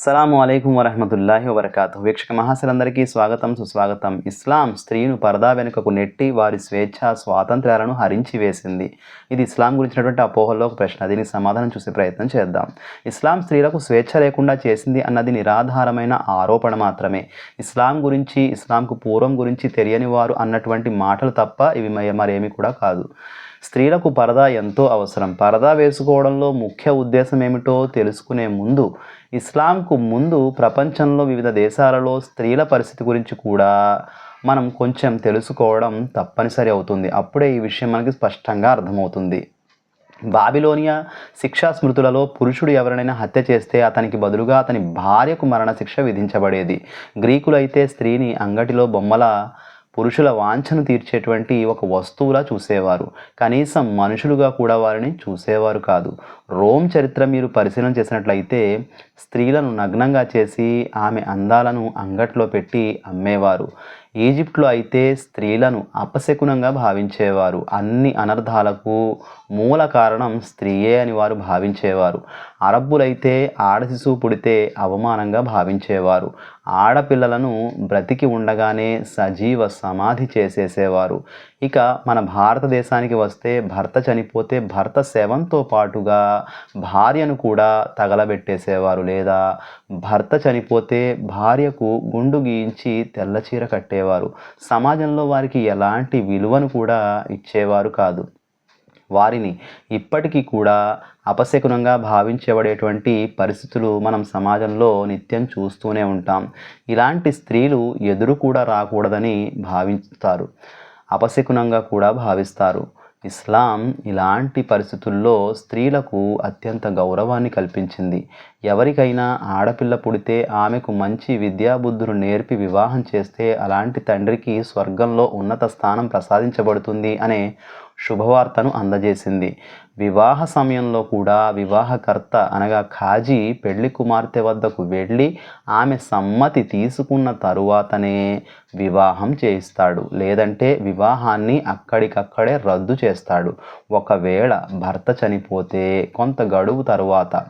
సలాం అలైకుం వరహమతుల్లాహి వబర్కాతు వీక్షక మహాశలందరికీ స్వాగతం సుస్వాగతం. ఇస్లాం స్త్రీను పరదా వెనుకకు నెట్టి వారి స్వేచ్ఛ స్వాతంత్ర్యాలను హరించి వేసింది. ఇది ఇస్లాం గురించినటువంటి అపోహల్లో ఒక ప్రశ్న. దీనికి సమాధానం చూసే ప్రయత్నం చేద్దాం. ఇస్లాం స్త్రీలకు స్వేచ్ఛ లేకుండా చేసింది అన్నది నిరాధారమైన ఆరోపణ మాత్రమే. ఇస్లాం గురించి ఇస్లాంకు పూర్వం గురించి తెలియని వారు అన్నటువంటి మాటలు తప్ప ఇవి మరేమీ కూడా కాదు. స్త్రీలకు పరదా ఎంతో అవసరం. పరదా వేసుకోవడంలో ముఖ్య ఉద్దేశం ఏమిటో తెలుసుకునే ముందు ఇస్లాంకు ముందు ప్రపంచంలో వివిధ దేశాలలో స్త్రీల పరిస్థితి గురించి కూడా మనం కొంచెం తెలుసుకోవడం తప్పనిసరి అవుతుంది. అప్పుడే ఈ విషయం మనకి స్పష్టంగా అర్థమవుతుంది. బాబిలోనియా శిక్షా స్మృతులలో పురుషుడు ఎవరినైనా హత్య చేస్తే అతనికి బదులుగా అతని భార్యకు మరణశిక్ష విధించబడేది. గ్రీకులైతే స్త్రీని అంగటిలో బొమ్మల పురుషుల వాంఛను తీర్చేటువంటి ఒక వస్తువులా చూసేవారు. కనీసం మనుషులుగా కూడా వారిని చూసేవారు కాదు. రోమ్ చరిత్ర మీరు పరిశీలన చేసినట్లయితే స్త్రీలను నగ్నంగా చేసి ఆమె అందాలను అంగట్లో పెట్టి అమ్మేవారు. ఈజిప్ట్లో అయితే స్త్రీలను అపశకునంగా భావించేవారు. అన్ని అనర్థాలకు మూల కారణం స్త్రీయే అని వారు భావించేవారు. అరబ్బులైతే ఆడ శిశువు పుడితే అవమానంగా భావించేవారు. ఆడపిల్లలను బ్రతికి ఉండగానే సజీవ సమాధి చేసేసేవారు. ఇక మన భారతదేశానికి వస్తే భర్త చనిపోతే భర్త శవంతో పాటుగా భార్యను కూడా తగలబెట్టేసేవారు లేదా భర్త చనిపోతే భార్యకు గుండు గీయించి తెల్ల చీర కట్టేవారు. సమాజంలో వారికి ఎలాంటి విలువను కూడా ఇచ్చేవారు కాదు. వారిని ఇప్పటికీ కూడా అపశకునంగా భావించబడేటువంటి పరిస్థితులు మనం సమాజంలో నిత్యం చూస్తూనే ఉంటాం. ఇలాంటి స్త్రీలు ఎదురు కూడా రాకూడదని భావిస్తారు అపశకునంగా కూడా భావిస్తారు. ఇస్లాం ఇలాంటి పరిస్థితుల్లో స్త్రీలకు అత్యంత గౌరవాన్ని కల్పించింది. ఎవరికైనా ఆడపిల్ల పుడితే ఆమెకు మంచి విద్యాబుద్ధులు నేర్పి వివాహం చేస్తే అలాంటి తండ్రికి స్వర్గంలో ఉన్నత స్థానం ప్రసాదించబడుతుంది అనే శుభవార్తను అందజేసింది. వివాహ సమయంలో కూడా వివాహకర్త అనగా ఖాజీ పెళ్ళి కుమార్తె వద్దకు వెళ్ళి ఆమె సమ్మతి తీసుకున్న తరువాతనే వివాహం చేయిస్తాడు. లేదంటే వివాహాన్ని అక్కడికక్కడే రద్దు చేస్తాడు. ఒకవేళ భర్త చనిపోతే కొంత గడువు తరువాత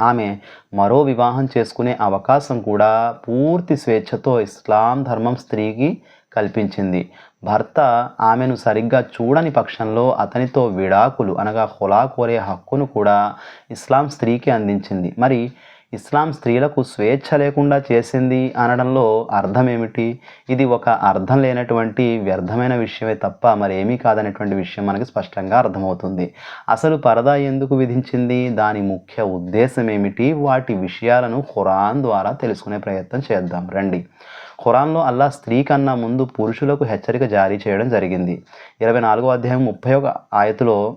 ఆమె మరో వివాహం చేసుకునే అవకాశం కూడా పూర్తి స్వేచ్ఛతో ఇస్లాం ధర్మం స్త్రీకి కల్పించింది. భర్త ఆమెను సరిగ్గా చూడని పక్షంలో అతనితో విడాకులు అనగా హులా కోరే హక్కును కూడా ఇస్లాం స్త్రీకి అందించింది. మరి ఇస్లాం స్త్రీలకు స్వేచ్ఛ లేకుండా చేసింది అనడంలో అర్థం ఏమిటి ఇది ఒక అర్థం లేనటువంటి వ్యర్థమైన విషయమే తప్ప మరేమీ కాదనేటువంటి విషయం మనకి స్పష్టంగా అర్థమవుతుంది. అసలు పరదా ఎందుకు విధించింది? దాని ముఖ్య ఉద్దేశం ఏమిటి వాటి విషయాలను ఖురాన్ ద్వారా తెలుసుకునే ప్రయత్నం చేద్దాం. రండి. ఖురాన్లో అల్లా స్త్రీ కన్నా ముందు పురుషులకు హెచ్చరిక జారీ చేయడం జరిగింది. ఇరవై నాలుగో అధ్యాయం ముప్పై ఒక ఆయతులో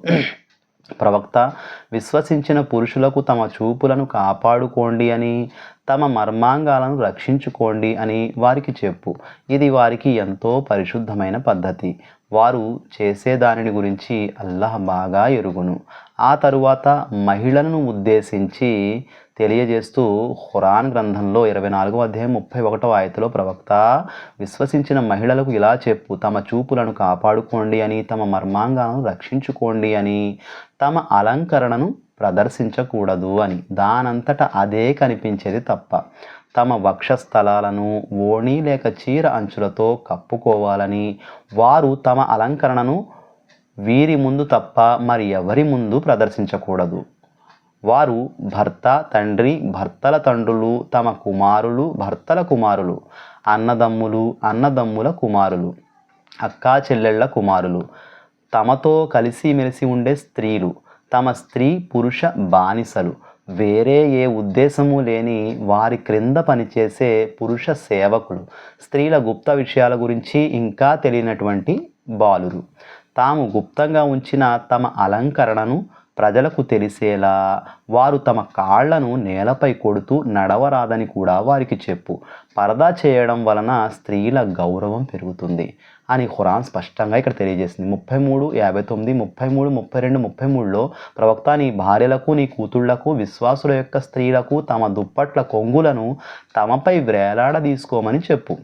ప్రవక్త విశ్వసించిన పురుషులకు తమ చూపులను కాపాడుకోండి అని తమ మర్మాంగాలను రక్షించుకోండి అని వారికి చెప్పు. ఇది వారికి ఎంతో పరిశుద్ధమైన పద్ధతి. వారు చేసే దానిని గురించి అల్లాహ్ బాగా ఎరుగును. ఆ తరువాత మహిళలను ఉద్దేశించి తెలియజేస్తూ ఖురాన్ గ్రంథంలో ఇరవై నాలుగో అధ్యాయం ముప్పై ఒకటో ఆయతలో ప్రవక్త విశ్వసించిన మహిళలకు ఇలా చెప్పు తమ చూపులను కాపాడుకోండి అని తమ మర్మాంగాలను రక్షించుకోండి అని తమ అలంకరణను ప్రదర్శించకూడదు అని. దానంతట అదే కనిపించేది తప్ప. తమ వక్షస్థలాలను ఓణి లేక చీర అంచులతో కప్పుకోవాలని. వారు తమ అలంకరణను వీరి ముందు తప్ప మరి ఎవరి ముందు ప్రదర్శించకూడదు. వారు భర్త తండ్రి భర్తల తండ్రులు తమ కుమారులు భర్తల కుమారులు అన్నదమ్ములు అన్నదమ్ముల కుమారులు అక్కా చెల్లెళ్ళ కుమారులు తమతో కలిసిమెలిసి ఉండే స్త్రీలు తమ స్త్రీ పురుష బానిసలు వేరే ఏ ఉద్దేశము లేని వారి క్రింద పనిచేసే పురుష సేవకులు. స్త్రీల గుప్త విషయాల గురించి ఇంకా తెలియనటువంటి బాలురు. తాము గుప్తంగా ఉంచిన తమ అలంకరణను ప్రజలకు తెలిసేలా వారు తమ కాళ్ళను నేలపై కొడుతూ నడవరాదని కూడా వారికి చెప్పు. పరదా చేయడం వలన స్త్రీల గౌరవం పెరుగుతుంది. అని ఖురాన్ స్పష్టంగా ఇక్కడ తెలియజేసింది. ముప్పై మూడు యాభై తొమ్మిది ముప్పై మూడు ముప్పై రెండు ముప్పై మూడులో ప్రవక్త నీ భార్యలకు నీ కూతుళ్ళకు విశ్వాసుల యొక్క స్త్రీలకు తమ దుప్పట్ల కొంగులను తమపై వేలాడదీసుకోమని చెప్పు.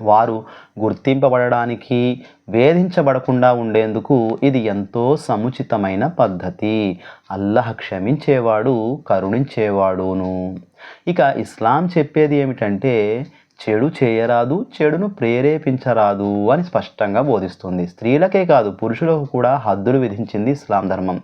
వారు గుర్తింపబడడానికి వేధించబడకుండా ఉండేందుకు ఇది ఎంతో సముచితమైన పద్ధతి. అల్లహ క్షమించేవాడు కరుణించేవాడును. ఇక ఇస్లాం చెప్పేది ఏమిటంటే చెడు చేయరాదు చెడును ప్రేరేపించరాదు అని స్పష్టంగా బోధిస్తుంది. స్త్రీలకే కాదు పురుషులకు కూడా హద్దులు విధించింది ఇస్లాం ధర్మం.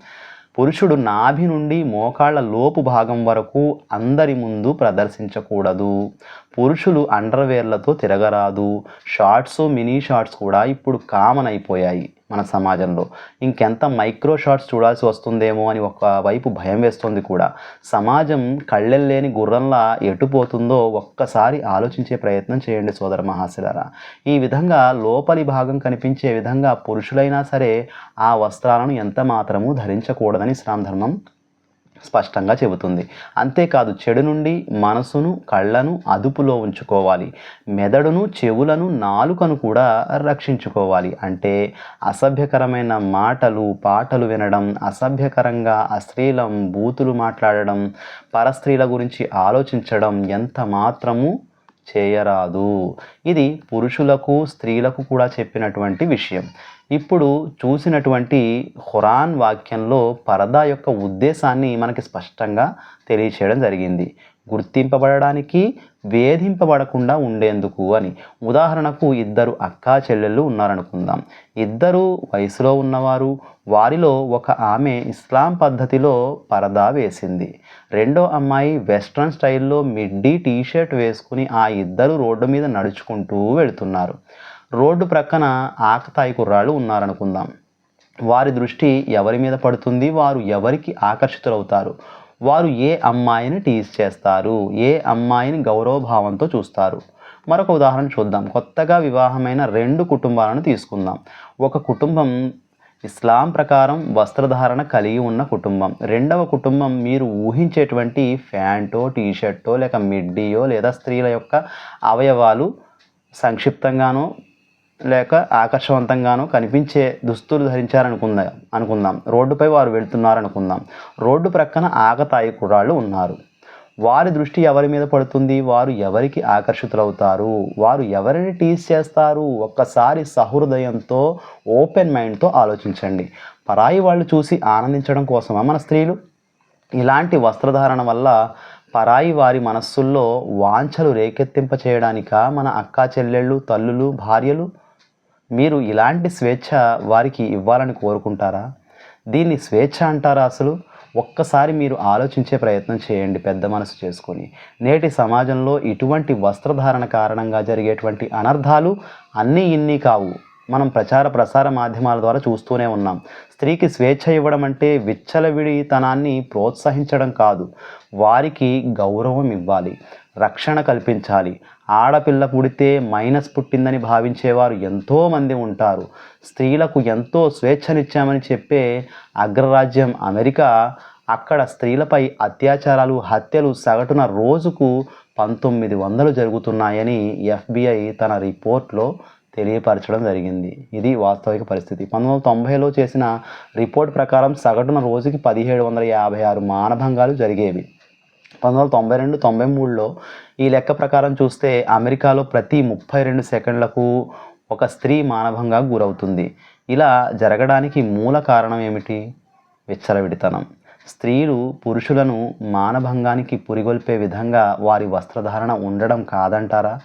పురుషుడు నాభి నుండి మోకాళ్ళ లోపు భాగం వరకు అందరి ముందు ప్రదర్శించకూడదు. పురుషులు అండర్వేర్లతో తిరగరాదు. షార్ట్స్ మినీ షార్ట్స్ కూడా ఇప్పుడు కామన్ అయిపోయాయి మన సమాజంలో. ఇంకెంత మైక్రో షార్ట్స్ చూడాల్సి వస్తుందేమో అని ఒక వైపు భయం వేస్తుంది కూడా. సమాజం కళ్ళెల్లేని గుర్రంలా ఎటుపోతుందో ఒక్కసారి ఆలోచించే ప్రయత్నం చేయండి సోదర మహాశిలరా. ఈ విధంగా లోపలి భాగం కనిపించే విధంగా పురుషులైనా సరే ఆ వస్త్రాలను ఎంత మాత్రము ధరించకూడదని ఇస్లాం ధర్మం స్పష్టంగా చెబుతుంది. అంతేకాదు చెడు నుండి మనసును కళ్ళను అదుపులో ఉంచుకోవాలి. మెదడును చెవులను నాలుకను కూడా రక్షించుకోవాలి. అంటే అసభ్యకరమైన మాటలు పాటలు వినడం అసభ్యకరంగా అశ్లీలం బూతులు మాట్లాడడం పరస్త్రీల గురించి ఆలోచించడం ఎంత మాత్రము చేయరాదు. ఇది పురుషులకు స్త్రీలకు కూడా చెప్పినటువంటి విషయం. ఇప్పుడు చూసినటువంటి ఖురాన్ వాక్యంలో పరదా యొక్క ఉద్దేశాన్ని మనకి స్పష్టంగా తెలియచేయడం జరిగింది. గుర్తింపబడడానికి వేధింపబడకుండా ఉండేందుకు అని. ఉదాహరణకు ఇద్దరు అక్కా చెల్లెళ్ళు ఉన్నారనుకుందాం. ఇద్దరు వయసులో ఉన్నవారు వారిలో ఒక ఆమె ఇస్లాం పద్ధతిలో పరదా వేసింది. రెండో అమ్మాయి వెస్ట్రన్ స్టైల్లో మిడ్డీ టీషర్ట్ వేసుకుని ఆ ఇద్దరు రోడ్డు మీద నడుచుకుంటూ వెళుతున్నారు. రోడ్డు ప్రక్కన ఆకతాయి కుర్రాళ్ళు ఉన్నారనుకుందాం. వారి దృష్టి ఎవరి మీద పడుతుంది? వారు ఎవరికి ఆకర్షితులవుతారు? వారు ఏ అమ్మాయిని టీజ్ చేస్తారు? ఏ అమ్మాయిని గౌరవభావంతో చూస్తారు? మరొక ఉదాహరణ చూద్దాం. కొత్తగా వివాహమైన రెండు కుటుంబాలను తీసుకుందాం. ఒక కుటుంబం ఇస్లాం ప్రకారం వస్త్రధారణ కలిగి ఉన్న కుటుంబం. రెండవ కుటుంబం మీరు ఊహించేటువంటి ఫ్యాంటో టీషర్టో లేక మిడ్డీయో లేదా స్త్రీల యొక్క అవయవాలు సంక్షిప్తంగానో లేక ఆకర్షవంతంగానో కనిపించే దుస్తులు ధరించారనుకుందా అనుకుందాం. రోడ్డుపై వారు వెళ్తున్నారనుకుందాం. రోడ్డు ప్రక్కన ఆకతాయి కుర్రాళ్ళు ఉన్నారు. వారి దృష్టి ఎవరి మీద పడుతుంది? వారు ఎవరికి ఆకర్షితులవుతారు? వారు ఎవరిని టీస్ చేస్తారు? ఒక్కసారి సహృదయంతో ఓపెన్ మైండ్తో ఆలోచించండి. పరాయి వాళ్ళు చూసి ఆనందించడం కోసమా మన స్త్రీలు? ఇలాంటి వస్త్రధారణ వల్ల పరాయి వారి మనస్సుల్లో వాంఛలు రేకెత్తింప చేయడానిక మన అక్కా చెల్లెళ్ళు తల్లులు భార్యలు? మీరు ఇలాంటి స్వేచ్ఛ వారికి ఇవ్వాలని కోరుకుంటారా? దీన్ని స్వేచ్ఛ అంటారా అసలు? ఒక్కసారి మీరు ఆలోచించే ప్రయత్నం చేయండి పెద్ద మనసు చేసుకొని. నేటి సమాజంలో ఇటువంటి వస్త్రధారణ కారణంగా జరిగేటువంటి అనర్థాలు అన్నీ ఇన్ని కావు. మనం ప్రచార ప్రసార మాధ్యమాల ద్వారా చూస్తూనే ఉన్నాం. స్త్రీకి స్వేచ్ఛ ఇవ్వడం అంటే విచ్చలవిడితనాన్ని ప్రోత్సహించడం కాదు. వారికి గౌరవం ఇవ్వాలి. రక్షణ కల్పించాలి. ఆడపిల్ల పుడితే మైనస్ పుట్టిందని భావించేవారు ఎంతోమంది ఉంటారు. స్త్రీలకు ఎంతో స్వేచ్ఛనిచ్చామని చెప్పే అగ్రరాజ్యం అమెరికా. అక్కడ స్త్రీలపై అత్యాచారాలు హత్యలు సగటున రోజుకు పంతొమ్మిది వందలు జరుగుతున్నాయని ఎఫ్బిఐ తన రిపోర్ట్లో తెలియపరచడం జరిగింది. ఇది వాస్తవిక పరిస్థితి. పంతొమ్మిది వందల తొంభైలో చేసిన రిపోర్ట్ ప్రకారం సగటున రోజుకి పదిహేడు వందల యాభై ఆరు మానభంగాలు జరిగేవి. పంతొమ్మిది వందల తొంభై రెండు తొంభై మూడులో ఈ లెక్క ప్రకారం చూస్తే అమెరికాలో ప్రతి ముప్పై రెండు సెకండ్లకు ఒక స్త్రీ మానభంగా గురవుతుంది. ఇలా జరగడానికి మూల కారణం ఏమిటి? విచ్చలవిడితనం. స్త్రీలు పురుషులను మానభంగానికి పురిగొల్పే విధంగా వారి వస్త్రధారణ ఉండడం కాదంటారా?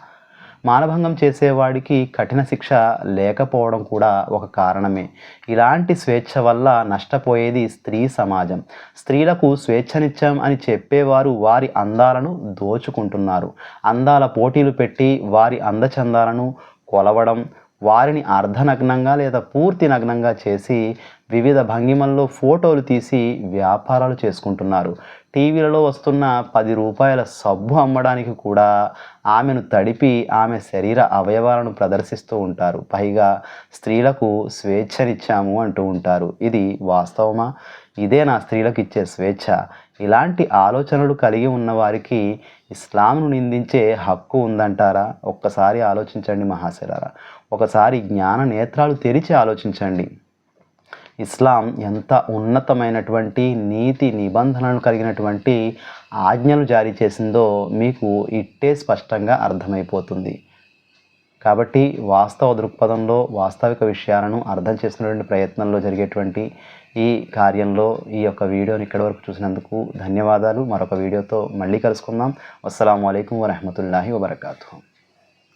మానభంగం చేసేవాడికి కఠిన శిక్ష లేకపోవడం కూడా ఒక కారణమే. ఇలాంటి స్వేచ్ఛ వల్ల నష్టపోయేది స్త్రీ సమాజం. స్త్రీలకు స్వేచ్ఛనిచ్చాం అని చెప్పేవారు వారి అందాలను దోచుకుంటున్నారు. అందాల పోటీలు పెట్టి వారి అందచందాలను కొలవడం వారిని అర్ధనగ్నంగా లేదా పూర్తి నగ్నంగా చేసి వివిధ భంగిమల్లో ఫోటోలు తీసి వ్యాపారాలు చేసుకుంటున్నారు. టీవీలలో వస్తున్న పది రూపాయల సబ్బు అమ్మడానికి కూడా ఆమెను తడిపి ఆమె శరీర అవయవాలను ప్రదర్శిస్తూ ఉంటారు. పైగా స్త్రీలకు స్వేచ్ఛనిచ్చాము అంటూ ఉంటారు. ఇది వాస్తవమా? ఇదే నా స్త్రీలకు ఇచ్చే స్వేచ్ఛ. ఇలాంటి ఆలోచనలు కలిగి ఉన్న వారికి ఇస్లాంను నిందించే హక్కు ఉందంటారా? ఒక్కసారి ఆలోచించండి మహాశరారా. ఒకసారి జ్ఞాన నేత్రాలు తెరిచి ఆలోచించండి. ఇస్లాం ఎంత ఉన్నతమైనటువంటి నీతి నిబంధనలు కలిగినటువంటి ఆజ్ఞలు జారీ చేసిందో మీకు ఇట్టే స్పష్టంగా అర్థమైపోతుంది. కాబట్టి వాస్తవ దృక్పథంలో వాస్తవిక విషయాలను అర్థం చేసుకునేటువంటి ప్రయత్నంలో జరిగేటువంటి ఈ కార్యంలో ఈ యొక్క వీడియోని ఇక్కడి వరకు చూసినందుకు ధన్యవాదాలు. మరొక వీడియోతో మళ్ళీ కలుసుకుందాం. అస్సలం అయికం వరహమతుల్లాహి వబర్కాతు